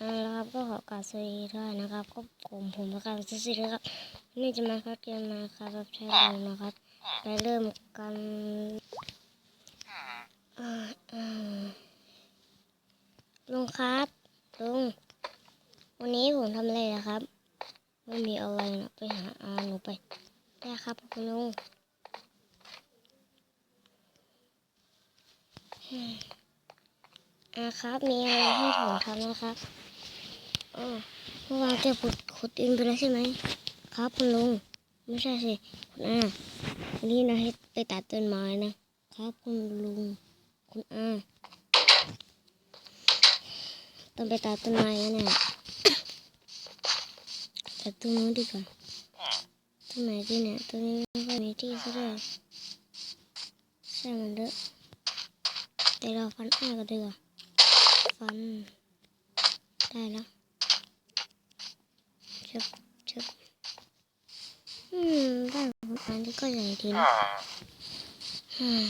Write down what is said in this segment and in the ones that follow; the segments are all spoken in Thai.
อ่าแล้วครับก็ขอกราบสวัสดีด้วยนะครับ ก็ผมผมประกาศสิสิครับนี่จะมาคัดเกมมาครับแบบใช้เลยนะครับไปเริ่มกันลุงครับลุงวันนี้ผมทำอะไรนะครับ ไม่มีอะไรนะไปหาอาหนูไป ได้ครับคุณลุงอืมอาครับมีอะไรให้ผมทำนะครับ อ๋อเมื่อวานแกขุดขุดดินไปแล้วใช่ไหมครับคุณลุงไม่ใช่สิคุณอาวันนี้นะให้ไปตัดต้นไม้นะครับคุณลุงคุณอาต้องไปตัดต้นไม้นะเนี่ยตัดต้นนู้นดีกว่าต้นไหนดีเนี่ยต้นนี้ไม่ค่อยมีที่ซะด้วยใช่มันเด้อแต่เราฟันอ้าก็ดีกว่าฟันได้แล้ว บชึบอืมบ้านของอันนี้ก็ใหญ่ดีนะอืม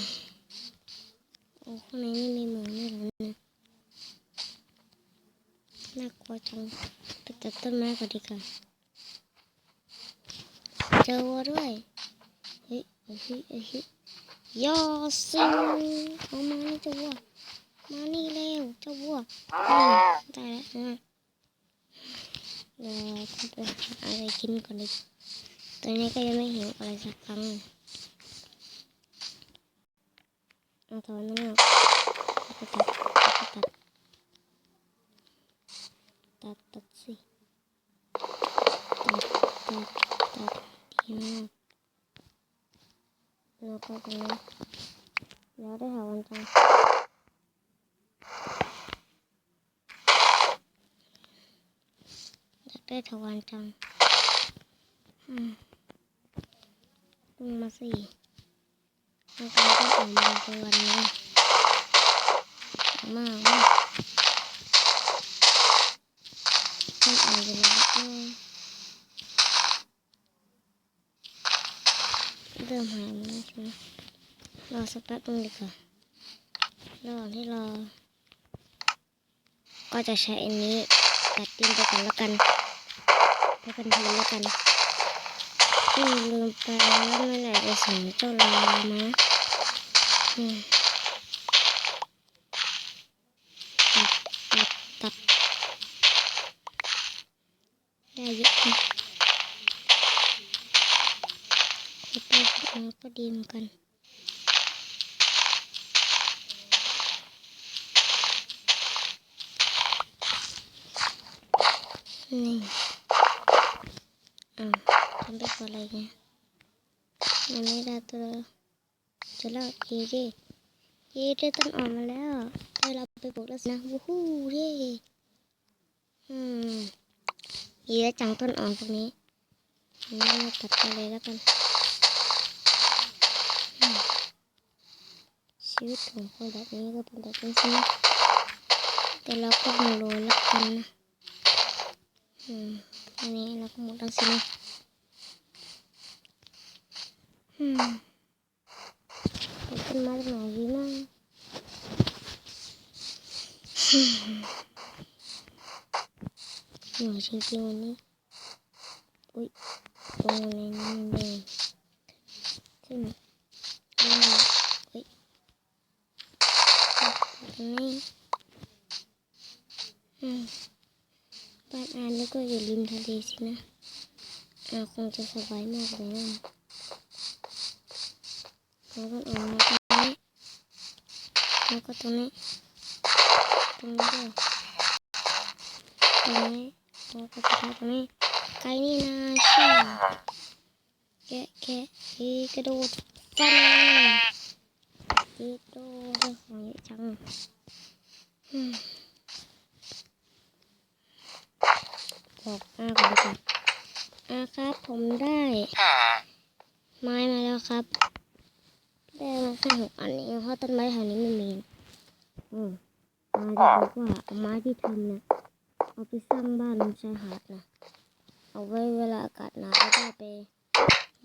โอ้ข้างในนี่มีเหมืองด้วยเหรอเนี่ยน่ากลัวจังไปตัดต้นไม้ก่อนดีกว่าเจอวัวด้วยเฮ้ยเฮ้ยเฮ้ยเฮ้ยยอสิงเอามานี่เจ้าวัวมานี่เร็วเจ้าวัวอืมได้แล้วนะ เดี๋ยวก็ไปหาอะไรกินก่อนดีตอนนี้ก็ยังไม่หิวอะไรสักครั้งเลยเอาถอนมันออกแล้วก็ตัดตัดตัดตัดสิตัดตัดตัดดีมากแล้วก็ตรงนี้แล้วได้หาวันจังอยาก ได้ถาวรจังอืมลงมาสิแล้วก็ต้ออกมาเป็นวันนี้มากมากต้องออกเป็นวันนี้เริ่มหายมดแล้วใช่ไหมรอสักแป๊บนึงดีกว่าระหว่างที่รอ ก็จะใช้อันนี้ตัดดินไปก่อนแล้วกัน แล้วกันทีแล้วกันอืมลืมไปว่าเมื่อไหร่จะส่งเจ้าลามาอืมตัดตัดตัดได้เยอะนะไปขุดมาก็ดีเหมือนกันนี่ ทำไปก่อนอะไรเงี้ยมันไม่ได้ตัวจะเล่าเย่เย่เย่ได้ต้นอ่อนมาแล้วได้เราไปปลูกแล้วนะวู้ฮู้เย่อืมเย่จังต้นอ่อนพวกนี้นเราตัดไปเลยแล้วกันชีวิตของคนแบบนี้ก็เป็นแบบนี้สินะแต่เราก็มาโรยแล้วกันนะ อืมอันนี้เราก็หมดแล้วสินะ อืมเอาขึ้นมาจากไหนดีนะอืมหน่อยจริงๆวันนี้อุ้ยตรงอะไรนี่เอง แล้วก็ออกมาตรงนี้แล้วก็ตรงนี้ตรงนี้ด้วยตรงนี้แล้วก็จะทำตรงนี้ไก่นี่นะช่แกะแกะอีกระโดดฟันอีกระโดดของเยอะจังบอกอาก่อนดีกว่าอาครับผมได้ ไม้มาแล้วครับ ได้มาแค่หกอันเองเพราะต้นไม้แถวนี้ไม่มีอืมอาจะบอกว่าเอาไม้ที่ทำเนี่ยเอาไปสร้างบ้านบนชายหาดนะเอาไว้เวลาอากาศหนาวก็ได้ไป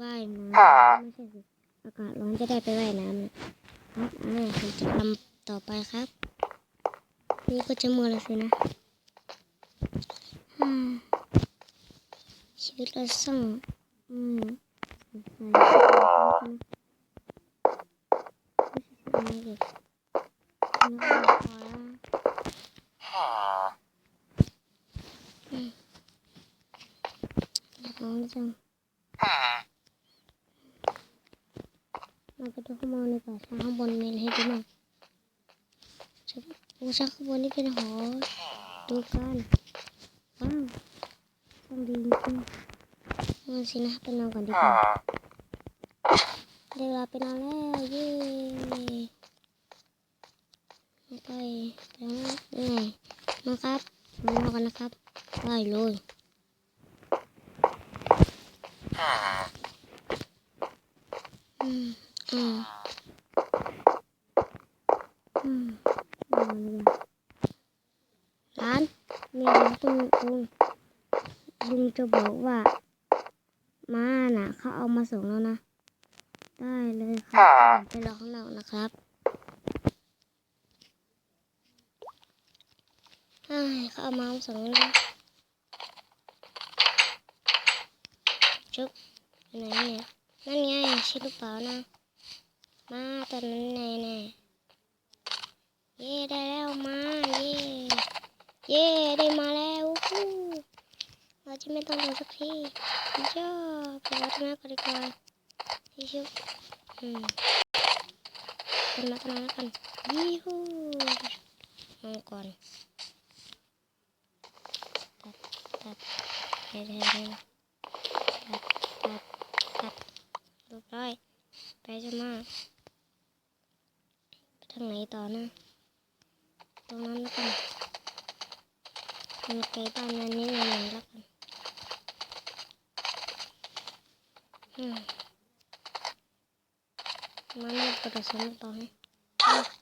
ว่ายน้ำไม่ใช่สิอากาศร้อนจะได้ไปว่ายน้ำนะครับอ่าผมจะทำต่อไปครับ นี่ก็จะมือแล้วสินะอืมชีวิตเราสั่งอืมสงสัยไม่ใช่อะไรอีกไม่พอแล้วอืมร้องจังเราไปดูข้างบนดีกว่าข้างบนมีอะไรให้ดูบ้างชักโอ้ชักข้างบนนี่เป็นหอดูกันว้าวช่างดีจริงๆมาสินะไปนอนก่อนดีกว่าเดี๋ยวเราไปนอนแล้วเย้ ไปไปแล้วนี่ไงมาครับมานอนกันนะครับได้เลยอืมอืมอืมนอนดีกว่าร้านมีอะไรคุณลุงลุงจะบอกว่าม้าน่ะเขาเอามาส่งแล้วนะ ได้เลยครับไปรอข้างนอกนะครับ เฮ้ยเขาเอามาส่งแล้วนะจุ๊บไปไหนเนี่ยนั่นไงใช่หรือเปล่านะ มาตอนนั้นแน่แน่เย่ได้แล้วมาเย่เย้ได้มาแล้วฮู้เราจะไม่ต้องรอสักทีย่าไปวัดมาก่อนดีกว่าที่ชุบอืมกันมากันมากันยี่ฮู้มังก่อนตัดตัด เฮ้ยเฮ้ยเฮ้ยตัดตัดตัดเรียบร้อยไปจะมาไปทางไหนต่อนะตรงนั้นแล้วกันมันไกลบ้านนั้นนิดหนึ่งแล้วกันอืมมันนี่กระโดดสมบัง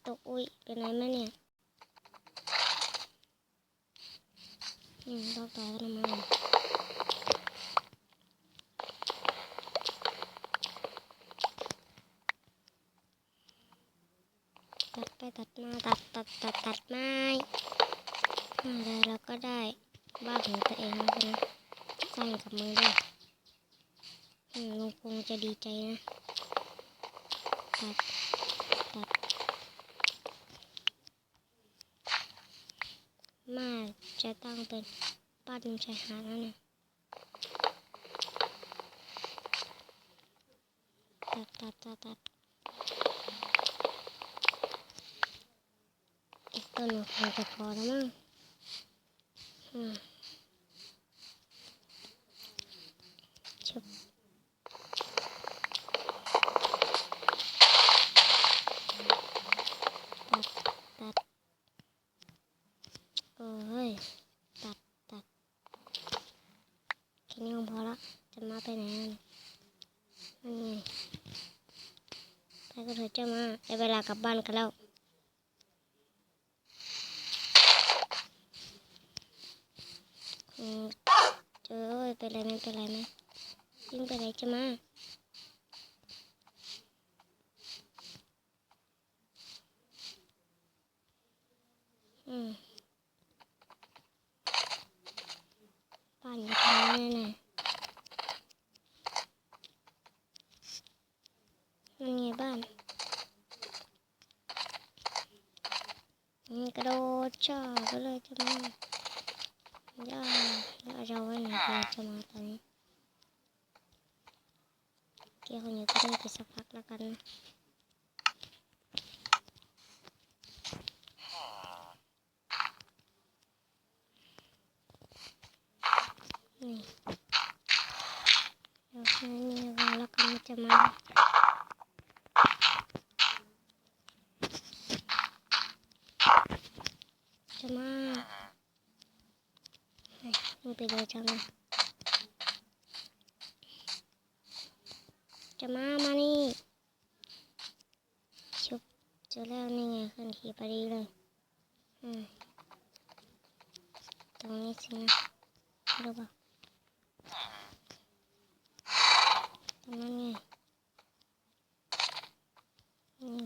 ตกอุ้ยเป็นไรไหมเนี่ยอืมต้องต่อกันมา ตัดไปตัดมาตัดตัดตัดตัดไม้อะไรเราก็ได้บ้านของตัวเองแล้วนะสร้างกับมือด้วยลุงคงจะดีใจนะตัดตัดมาจะตั้งเป็นบ้านชายหาดแล้วนี่ยตัดตัดตัดตัดอีก ต้นหนึ่งคงจะพอแล้วมั้งอืมชุบตัดตัดโอ้ยตัดตัดแค่นี้ก็พอละจะมาไปไหนนั่นนั่นไงไปก็เถอะจะมาได้เวลากลับบ้านกันแล้ว อืม เจอเอ้เป็นไรไหมเป็นไรไหมยิ่งไปไหนจะมาอืมบ้านอยู่ทางนี้แน่ๆมันไงบ้านอืมกระโดดชอบไปเลยจะมา ย่าย่า จะเอาไว้ไหนดีจะมาตอนนี้เกี่ยวคนอยู่ก็ได้ไปสักพักแล้วกันนะนี่เดี๋ยวแค่นี้รอแล้วกันมันจะมาจะมา มึงไปเดินจังเลยจะมามานี่ชุบเจอแล้วนี่ไงขึ้นขี่พอดีเลย อืม ตรงนี้สินะรู้ป่ะตรงนั้นไงนี่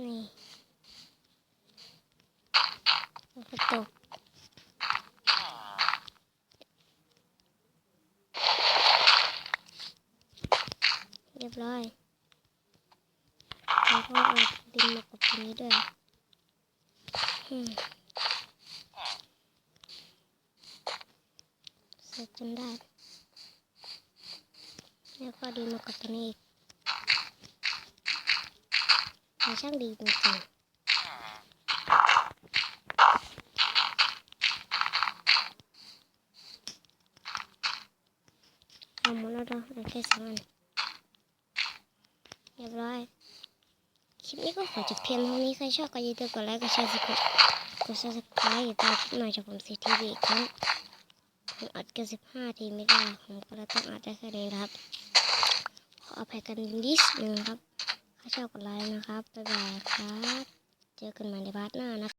นี่แล้วก็ตกเรียบร้อยแล้วก็เอาดินมากับตรงนี้ด้วยอืมเสร็จจนได้แล้วก็ดินมากับตรงนี้อีก มันช่างดีจริงๆเอาหมดแล้วเนาะเหลือแค่สองอันเรียบร้อย คลิปนี้ก็ขอจบเพียงเท่านี้ ใครชอบก็อย่าลืมกดไลค์ กดแชร์ กดกดซับสไครต์ติดตามคลิปใหม่จากผมซีทีวีอีกครั้งผมอัดกันสิบห้าทีไม่ได้ ผมก็เลยต้องอัดได้แค่นี้นครับ ขออภัยกันนิดนึงครับ ถ้าชอบกดไลค์นะครับบ๊ายบายครับ เจอกันใหม่ในพาร์ทหน้านะครับ